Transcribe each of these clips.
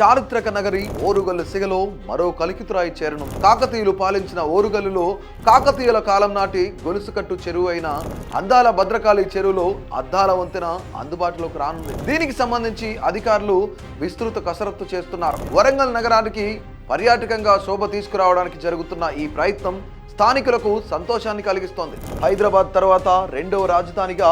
చారిత్రక నగరి ఓరుగల్లు సిగలో మరో కలికితురాయి చేరను. కాకతీయులు పాలించిన ఓరుగల్లులో కాకతీయుల కాలం నాటి గొలుసుకట్టు చెరువు అయిన అందాల భద్రకాళి చెరువులో అద్దాల వంతెన అందుబాటులోకి రానుంది. దీనికి సంబంధించి అధికారులు విస్తృత కసరత్తు చేస్తున్నారు. వరంగల్ నగరానికి పర్యాటకంగా శోభ తీసుకురావడానికి జరుగుతున్న ఈ ప్రయత్నం స్థానికులకు సంతోషాన్ని కలిగిస్తోంది. హైదరాబాద్ తర్వాత రెండవ రాజధానిగా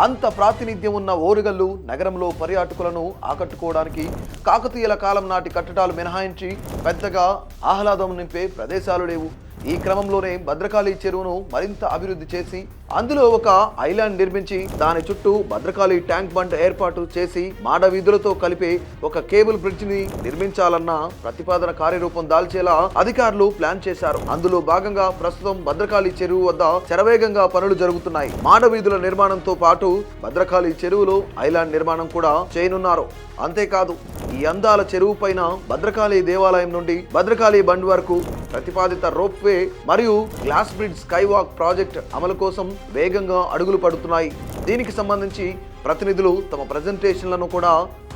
అంత ప్రాతినిధ్యం ఉన్న ఓరుగల్లు నగరంలో పర్యాటకులను ఆకట్టుకోవడానికి కాకతీయుల కాలం నాటి కట్టడాలు మినహాయించి పెద్దగా ఆహ్లాదం నింపే ప్రదేశాలు లేవు. ఈ క్రమంలోనే భద్రకాళి చెరువును మరింత అభివృద్ధి చేసి అందులో ఒక ఐలాండ్ నిర్మించి దాని చుట్టూ భద్రకాళి ట్యాంక్ బండ్ ఏర్పాటు చేసి మాడ వీధులతో కలిపే ఒక కేబుల్ బ్రిడ్జ్ని నిర్మించాలన్న ప్రతిపాదన కార్యరూపం దాల్చేలా అధికారులు ప్లాన్ చేశారు. అందులో భాగంగా ప్రస్తుతం భద్రకాళి చెరువు వద్ద శరవేగంగా పనులు జరుగుతున్నాయి. మాడ వీధుల నిర్మాణంతో పాటు భద్రకాళి చెరువులో ఐలాండ్ నిర్మాణం కూడా చేయనున్నారు. అంతేకాదు ఈ అందాల చెరువు పైన భద్రకాళి దేవాలయం నుండి భద్రకాళి బండ్ వరకు ప్రతిపాదిత రోప్వే మరియు గ్లాస్ బ్రిడ్జ్ స్కైవాక్ ప్రాజెక్ట్ అమలు కోసం వేగంగా అడుగులు పడుతున్నాయి. దీనికి సంబంధించి ప్రతినిధులు తమ ప్రజెంటేషన్లను కూడా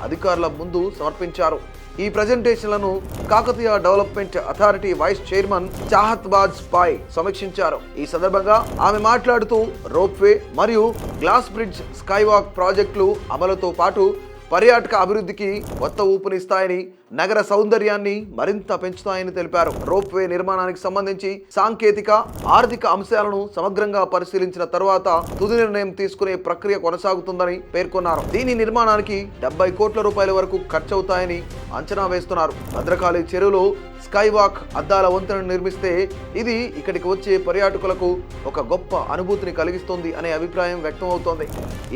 అధికారుల ముందు సమర్పించారు. ఈ ప్రజెంటేషన్లను Kakatiya development authority vice chairman Chahat Bajpai సమీక్షించారు. ఈ సందర్భంగా ఆమె మాట్లాడుతూ రోప్వే మరియు గ్లాస్ బ్రిడ్జ్ స్కైవాక్ ప్రాజెక్టులు అమలుతో పాటు పర్యాటక అభివృద్ధికి కొత్త ఊపునిస్తాయని నగర సౌందర్యాన్ని మరింత పెంచుతాయని తెలిపారు. రోప్వే నిర్మాణానికి సంబంధించి సాంకేతిక ఆర్థిక అంశాలను సమగ్రంగా పరిశీలించిన తర్వాత తుది నిర్ణయం తీసుకునే ప్రక్రియ కొనసాగుతుందని పేర్కొన్నారు. దీని నిర్మాణానికి డెబ్బై కోట్ల రూపాయల వరకు ఖర్చవుతాయని అంచనా వేస్తున్నారు. భద్రకాళి చెరువులో స్కై వాక్ అద్దాల వంతెనను నిర్మిస్తే ఇది ఇక్కడికి వచ్చే పర్యాటకులకు ఒక గొప్ప అనుభూతిని కలిగిస్తుంది అనే అభిప్రాయం వ్యక్తమవుతోంది.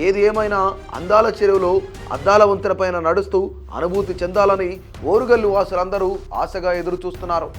ఏది ఏమైనా అందాల చెరువులో అద్దాల వంతెన పైన నడుస్తూ అనుభూతి చెందాలని ఓరుగల్లు వాసులందరూ ఆశగా ఎదురు చూస్తున్నారు